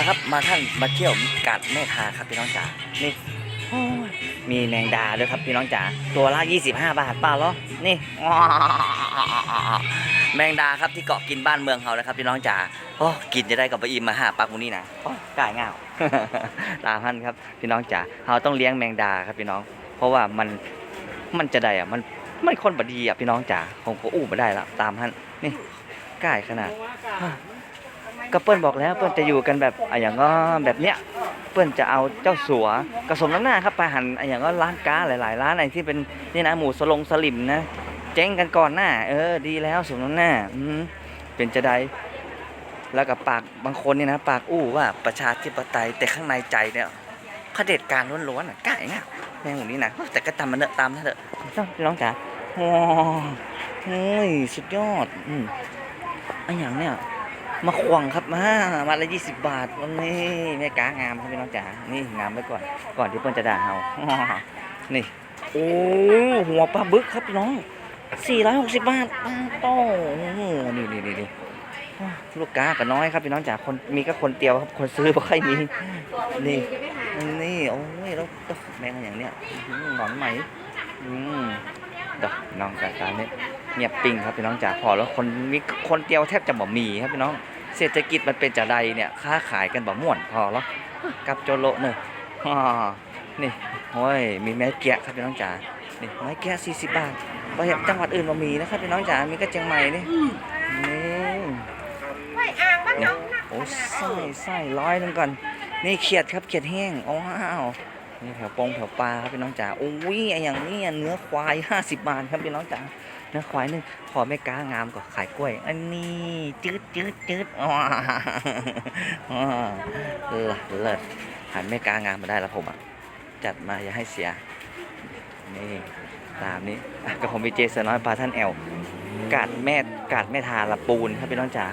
มาครับมาท่านมาเที่ยวกัดแม่ทาครับพี่น้องจ๋านี่โอ้ยมีแมงดาด้วยครับพี่น้องจ๋าตัวละ25 บาทเปล่าเหรอนี่แมงดาครับที่เกาะกินบ้านเมืองเขานะครับพี่น้องจ๋าโอ้กินจะได้กับปะอิมมาหาปักมูนี่นะโอ้กายง่าวตามท่านครับพี่น้องจ๋าเราต้องเลี้ยงแมงดาครับพี่น้อง เพราะว่ามันมันจะได้อะมันมันคนบดีอะพี่น้องจ๋าคงก็อู้มาได้ละตามท่านนี่กายขนาด ก็เปิ้ลบอกแล้วเปิ้ลจะอยู่กันแบบอะอย่างก็แบบเนี้ยเปิ้ลจะเอาเจ้าสัวกระสมน้ำหน้าครับไปหันอะอย่างก็ร้านก้าหลายๆร้านอะไรที่เป็นนี่นะหมูสลงสลิมนะเจ๊งกันก่อนหน้า เออ ดีแล้วสมน้ำหน้าอืมเป็นจะได้แล้วกับปากบางคนเนี่ยนะ ปากอู้ว่าประชาธิปไตยแต่ข้างในใจเนี่ยเผด็จการล้วนๆอะกล้าอย่างเงี้ยแม่งหมูนี้นะแต่ก็ตามมันเถอะตามมันเถอะพี่น้องจ๋าโอ้โหสุดยอดอืมไอะอย่างเนี้ย มาควงครับมามาละยี่สิบบาทวันนี้แม่กางามครับพี่น้องจ๋านี่งามไว้ก่อน ก่อนที่เพิ่นจะด่าเฮานี่โอ้หัวปลาบึกครับพี่น้องสี่ร้อยหกสิบบาทป้าโต้นี่นี่นี่ลูกกาก็น้อยครับพี่น้องจ๋าคนมีก็คนเดียวครับคนซื้อบ่ค่อยมีนี่นี่โอ้ยแล้วแม่งอย่างเนี้ยอื้อหือนอนไหมอืมดอกน้องกาตาเนี่ย เงียบปิงครับพี่น้องจ๋าพอแล้วคนมีคนเดียวแทบจะบ่มีครับพี่น้อง เศรษฐกิจมันเป็นจะใดเนี่ยค้าขายกันบ่ม่วนพอแล้วกับโจโลเนอะอ่านี่โอ้ยมีไม้แกะครับพี่น้องจ๋านี่ไม้แกะ40บาทบ่เห็นจังหวัดอื่นบ่มีนะครับพี่น้องจ๋ามีก็เชียงใหม่นี่นี่ไอ่างบ้านน้องนะโอ้ไส้ไส้ร้อยหนึงก่อน นี่เขียดครับเขียดแห้งโอ้ว้าว นี่แถวปงแถวปลาครับพี่น้องจ๋าโอ้ยไออย่างนี้เนื้อควาย50บาทครับพี่น้องจ๋าเนื้อควายหนึงขอไม่กล้างามกว่าขายกล้วย อันนี้จืดจืดจืดอ๋อเลิศเลิศหันไม่กล้างามมาได้แล้วผมอะจัดมาอย่าให้เสียนี่ตามนี้กับผมวีเจสน้อยพาท่านแอลกาดแม่กาดแม่ทาละปูนครับพี่น้องจ๋า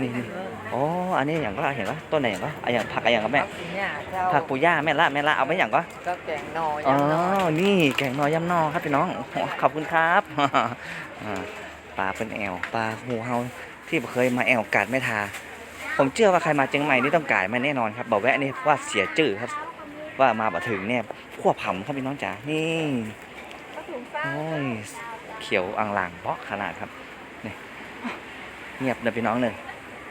นี่นี่ อ๋อ อันนี้อย่างก็เห็นปะต้นไหนอย่างก็อะอย่างผักอะไรอย่างก็แม่เนี่ยเจ้าผักปูย่าแม่ละแม่ละเอาไปอย่างก็ก็แกงนออ๋อยำน้อยนี่แกงนอยำนอครับพี่น้องโอ้โหขอบคุณครับอ่าปลาเป็นแอลปลาหูเฮาที่เคยมาแอลกาดแม่ทา ผมเชื่อว่าใครมาเชียงใหม่นี่ต้องกาดมาแน่นอนครับบอกแวะนี่ว่าเสียจื่อครับ ว่ามาบ่ถึงเนี่ยขั้วผำครับพี่น้องจ๋า นี่โอ้ยเขียวอ่างหลางเพราะขนาดครับนี่เงียบเลยพี่น้องเลย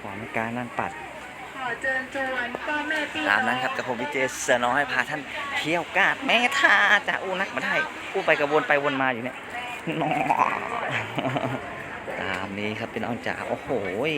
หอไม่กล้านั่งปัดขอเชิญชวนพ่อแม่พี่ตามนั้นครับกับผมวิเจเสือน้อยพาท่านเที่ยวกาดแม่ทาจะอู้นักมาได้อู้ไปกระวนไปวนมาอยู่เนี่ยนอตามนี้ครับพี่น้องจ๋าโอ้โหย